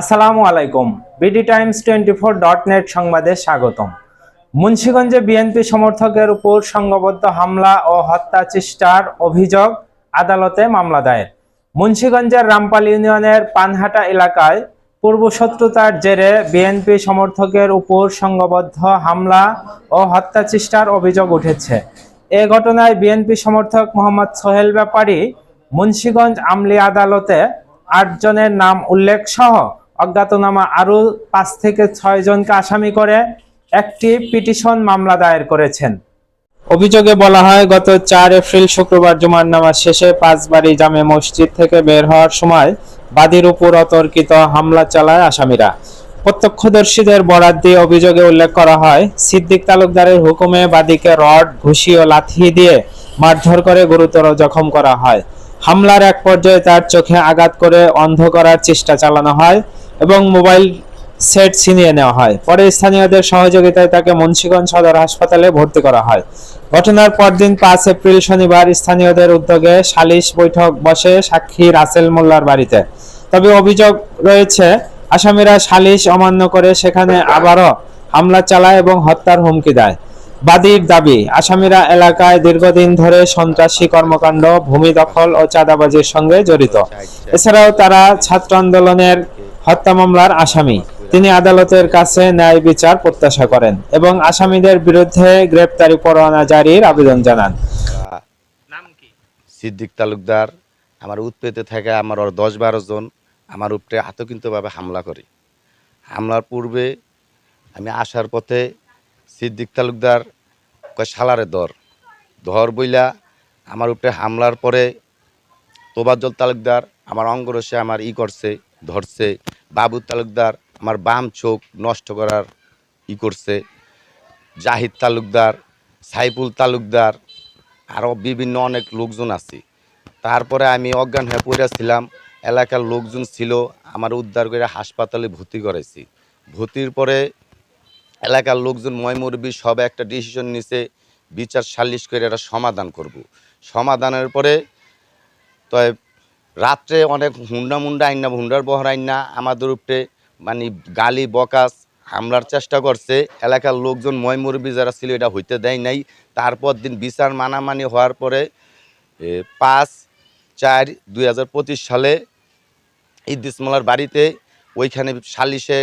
আসসালামু আলাইকুম। BD Times twenty four dot net সংবাদে স্বাগতম। মুন্সিগঞ্জে বিএনপি সমর্থকের উপর সংঘবদ্ধ হামলা ও হত্যা চেষ্টার অভিযোগ আদালতে মামলা দায়ের। মুন্সিগঞ্জের রামপাল ইউনিয়নের পানহাটা এলাকায় পূর্ব শত্রুতার জেরে বিএনপি সমর্থকের উপর সংঘবদ্ধ হামলা ও হত্যা চেষ্টার অভিযোগ উঠেছে। এ ঘটনায় বিএনপি সমর্থক মোহাম্মদ সোহেল ব্যাপারী, মুন্সিগঞ্জ আমলি আদালতে আটজনের নাম উল্লেখ সহ অজ্ঞাতনামা আরও পাঁচ থেকে ছয় জনকে আসামি করে একটি পিটিশন মামলা দায়ের করেছেন। অভিযোগে বলা হয়, গত চার এপ্রিল শুক্রবার জুমার নামাজ শেষে পাঁচবাড়ি জামে মসজিদ থেকে বের হওয়ার সময় বাদীর উপর অতর্কিত হামলা চালায় আসামিরা। প্রত্যক্ষদর্শীদের বরাত দিয়ে অভিযোগে উল্লেখ করা হয়, সিদ্দিক তালুকদারের হুকুমে বাদীকে রড, ঘুষি ও লাথি দিয়ে মারধর করে গুরুতর জখম করা হয়। হামলার এক পর্যায়ে তার চোখে আঘাত করে অন্ধ করার চেষ্টা চালানো হয় এবং মোবাইল সেট ছিনিয়ে নেওয়া হয়। পরে স্থানীয়দের সহযোগিতায় তাকে মুন্সিগঞ্জ সদর হাসপাতালে ভর্তি করা হয়। ঘটনার পরদিন পাঁচ এপ্রিল শনিবার স্থানীয়দের উদ্যোগে সালিশ বৈঠক বসে সাক্ষী রাসেল মোল্লার বাড়িতে। তবে অভিযোগ রয়েছে, আসামিরা সালিশ অমান্য করে সেখানে আবারও হামলা চালায় এবং হত্যার হুমকি দেয়। বাদীর দাবি আসামিরা এলাকায় দীর্ঘদিন ধরে সন্ত্রাসী কর্মকাণ্ড ভূমি দখল ও চাঁদাবাজির সঙ্গে জড়িত। এছাড়াও তারা ছাত্র আন্দোলনের হত্যা মামলার আসামি। তিনি আদালতের কাছে ন্যায় বিচার প্রত্যাশা করেন এবং আসামিদের বিরুদ্ধে গ্রেপ্তারি পরোয়ানা জারির আবেদন জানান। নাম সিদ্দিক তালুকদার। আমার উৎপেতে থাকে আমার ওর দশ বারো জন আমার উপরে আতঙ্কিতভাবে হামলা করে। হামলার পূর্বে আমি আসার পথে সিদ্দিক তালুকদার সালারে দর ধর। বইলা আমার উপরে হামলার পরে তোবাজ্জল তালুকদার আমার অঙ্গরসে আমার ই করছে, ধরছে। বাবু তালুকদার আমার বাম চোখ নষ্ট করার ই করছে। জাহিদ তালুকদার, সাইফুল তালুকদার আরও বিভিন্ন অনেক লোকজন আছে। তারপরে আমি অজ্ঞান হয়ে পড়েছিলাম এলাকার লোকজন ছিল, আমার উদ্ধার করে হাসপাতালে ভর্তি করেছি ভর্তির পরে এলাকার লোকজন ময়মুরবি সব একটা ডিসিশন নিছে, বিচার সালিশ করে এটা সমাধান করব। সমাধানের পরে তো রাত্রে অনেক হুন্ডা মুন্ডা আইনা হুন্ডার বহর আইনা আমাদের উপরে মানে গালি, বকাস, হামলার চেষ্টা করছে। এলাকার লোকজন ময়মুরবি যারা ছিল, এটা হইতে দেয় নাই। তারপর দিন বিচার মানামানি হওয়ার পরে পাঁচ চার দুই সালে ইদ্দিসমলার বাড়িতে ওইখানে সালিশে